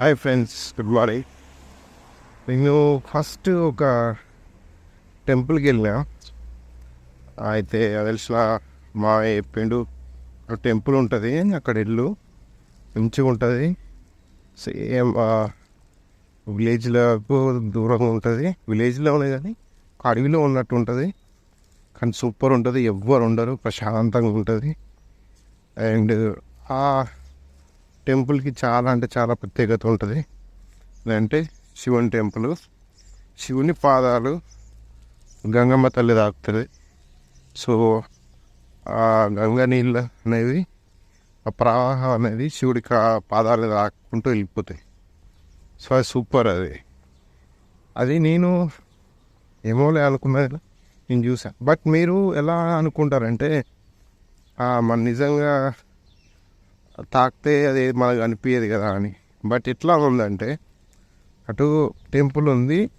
Hi friends good morning నేను first ఒక టెంపుల్కి వెళ్ళినా. అయితే అది తెలిసిన మా చెప్పిండు టెంపుల్ ఉంటుంది అక్కడ ఇల్లు మంచిగా ఉంటుంది. సేమ్ విలేజ్లకు దూరంగా ఉంటుంది. విలేజ్లోనే కానీ అడవిలో ఉన్నట్టు ఉంటుంది. కానీ సూపర్ ఉంటుంది. ఎవ్వరు ఉండరు. ప్రశాంతంగా ఉంటుంది. అండ్ టెంపుల్కి చాలా అంటే చాలా ప్రత్యేకత ఉంటుంది. అంటే శివుని టెంపుల్. శివుని పాదాలు గంగమ్మ తల్లి తాకుతుంది. సో ఆ గంగ నీళ్ళు అనేవి ఆ ప్రవాహం అనేది శివుడికి ఆ పాదాలు తాకుంటూ వెళ్ళిపోతాయి. సో అది సూపర్ అది. అది నేను ఏమోలే అనుకున్నది నేను చూసాను బట్ మీరు ఎలా అనుకుంటారంటే మన నిజంగా తాకితే అది మనకు అనిపించదు కదా అని. బట్ ఎట్లా ఉందంటే అటు టెంపుల్ ఉంది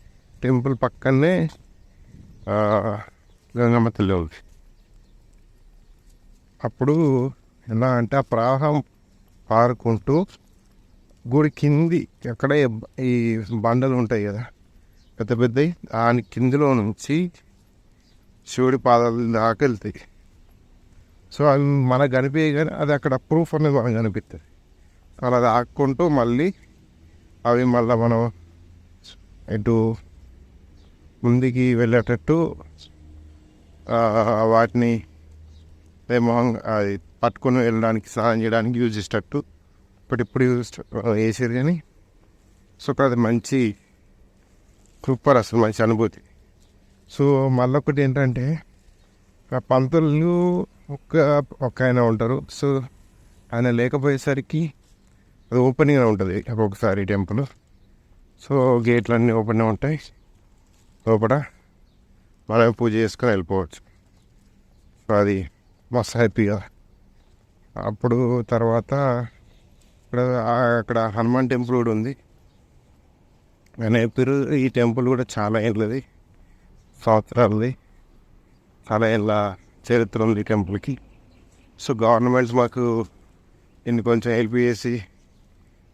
టెంపుల్ పక్కనే గంగమ్మ తల్లి ఉంది. అప్పుడు ఎలా అంటే ఆ ప్రవాహం పారుకుంటూ గుడి కింది అక్కడే ఈ బండలు ఉంటాయి కదా పెద్ద పెద్దవి దాని కిందిలో నుంచి శివుడి పాదాలు దాకా వెళ్తాయి. సో అవి మనకు కనిపించే కానీ అది అక్కడ ప్రూఫ్ అనేది మనకు కనిపిస్తుంది అలా దాక్కుంటూ మళ్ళీ అవి మళ్ళీ మనం ఇటు ముందుకి వెళ్ళేటట్టు వాటిని ఏమో అది పట్టుకొని వెళ్ళడానికి సహాయం చేయడానికి యూజ్ చేసేటట్టు. ఇప్పుడిప్పుడు యూజ్ వేసారు కానీ సో అది మంచి సూపర్ అసలు మంచి అనుభూతి. సో మళ్ళొకటి ఏంటంటే ఆ పంతులు ఒక్క ఒక్క ఆయన ఉంటారు. సో ఆయన లేకపోయేసరికి అది ఓపెనింగ్ ఉంటుంది. ఒక్కొక్కసారి టెంపుల్. సో గేట్లు అన్నీ ఓపెన్ ఉంటాయి. లోపల మనం పూజ చేసుకొని వెళ్ళిపోవచ్చు. సో అది మస్తు హ్యాపీగా. అప్పుడు తర్వాత ఇక్కడ అక్కడ హనుమాన్ టెంపుల్ కూడా ఉంది. ఆయన పేరు ఈ టెంపుల్ కూడా చాలా ఏళ్ళది సంవత్సరాలది. చాలా ఏళ్ళ చరిత్ర ఉంది ఈ టెంపుల్కి. సో గవర్నమెంట్ మాకు ఇన్ని కొంచెం హెల్ప్ చేసి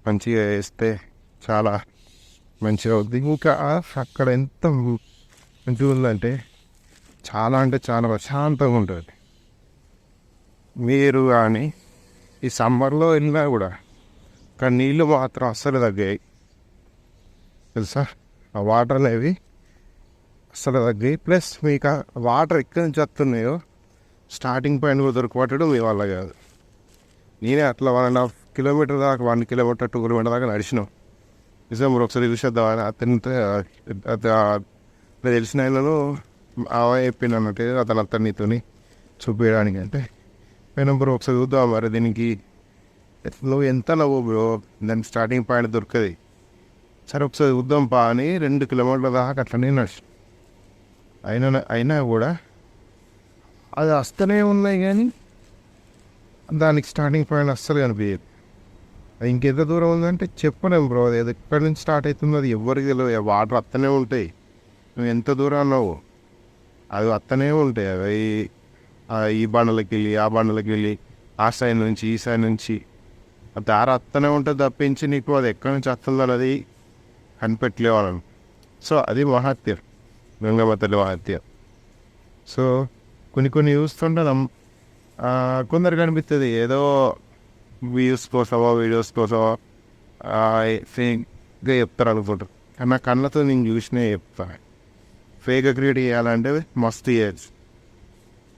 మంచిగా వేస్తే చాలా మంచిగా అవుద్ది. ఇంకా అక్కడ ఎంత మంచిగా ఉందంటే చాలా అంటే చాలా ప్రశాంతంగా ఉంటుంది. మీరు కానీ ఈ సమ్మర్లో వెళ్ళినా కూడా ఇక్కడ నీళ్ళు మాత్రం అస్సలు తగ్గాయి. తెలుసా? ఆ వాటర్ అనేవి అస్సలు తగ్గాయి. ప్లస్ మీకు వాటర్ ఎక్కడి నుంచి వస్తున్నాయో స్టార్టింగ్ పాయింట్ కూడా దొరకబట్టడం మీ వల్ల కాదు. నేనే అట్లా వన్ అండ్ హాఫ్ కిలోమీటర్ దాకా వన్ కిలోమీటర్ టూ కిలోమీటర్ దాకా నడిచినాం. నిజం మీరు ఒకసారి చూసేద్దామని అతనితో అత- తెలిసిన ఆయనలో అవే చెప్పింది అన్నట్టు అతను అతనితో చూపించడానికి అంటే పోయినా బ్రో ఒకసారి చూద్దాం మరి దీనికి. నువ్వు ఎంత నవ్వు బ్రో? దానికి స్టార్టింగ్ పాయింట్ దొరకది. సరే ఒకసారి చూద్దాం పా అని రెండు కిలోమీటర్ల దాకా అట్లనే నడిచి అయినా అయినా కూడా అది వస్తూనే ఉన్నాయి కానీ దానికి స్టార్టింగ్ పాయింట్ అస్సలు కనిపించదు అది ఇంకెంత దూరం ఉందంటే చెప్పలేము బ్రో అది ఎక్కడి నుంచి స్టార్ట్ అవుతుందో అది ఎవరికి తెలియదు వాటర్ అత్తనే ఉంటాయి. నువ్వు ఎంత దూరం అన్నావు? అవి అత్తనే ఉంటాయి. అవి ఈ బండలకి వెళ్ళి ఆ బండలకి వెళ్ళి ఆ సైడ్ నుంచి ఈ సైడ్ నుంచి. ఆ దారి అత్తనే ఉంటుంది తప్పించి నీకు అది ఎక్కడి నుంచి వస్తుందో అది కనిపెట్టలేవాళ్ళను సో అది మహాత్యం. గంగమ్మ తల్లి సో కొన్ని కొన్ని చూస్తుంటాం. కొందరు కనిపిస్తుంది ఏదో వ్యూస్ కోసమో వీడియోస్ కోసమో ఫేక్గా చెప్తారు అనుకుంటారు. కానీ నా కళ్ళతో నేను చూసినే చెప్తాను ఫేక్గా క్రియేట్ చేయాలంటే మస్తు చేయొచ్చు.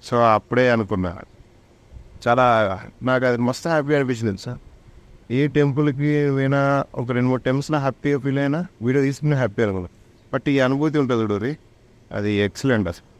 సో అప్పుడే అనుకున్నా. చాలా నాకు అది మస్తు హ్యాపీ అనిపించింది సార్. ఏ టెంపుల్కి పోయినా ఒక రెండు మూడు టెంపుల్స్లో హ్యాపీగా ఫీల్ అయినా వీడియో తీసుకుని హ్యాపీ అనుకున్నాను బట్ ఈ అనుభూతి ఉంటుంది చూడరి అది ఎక్సలెంట్ అసలు.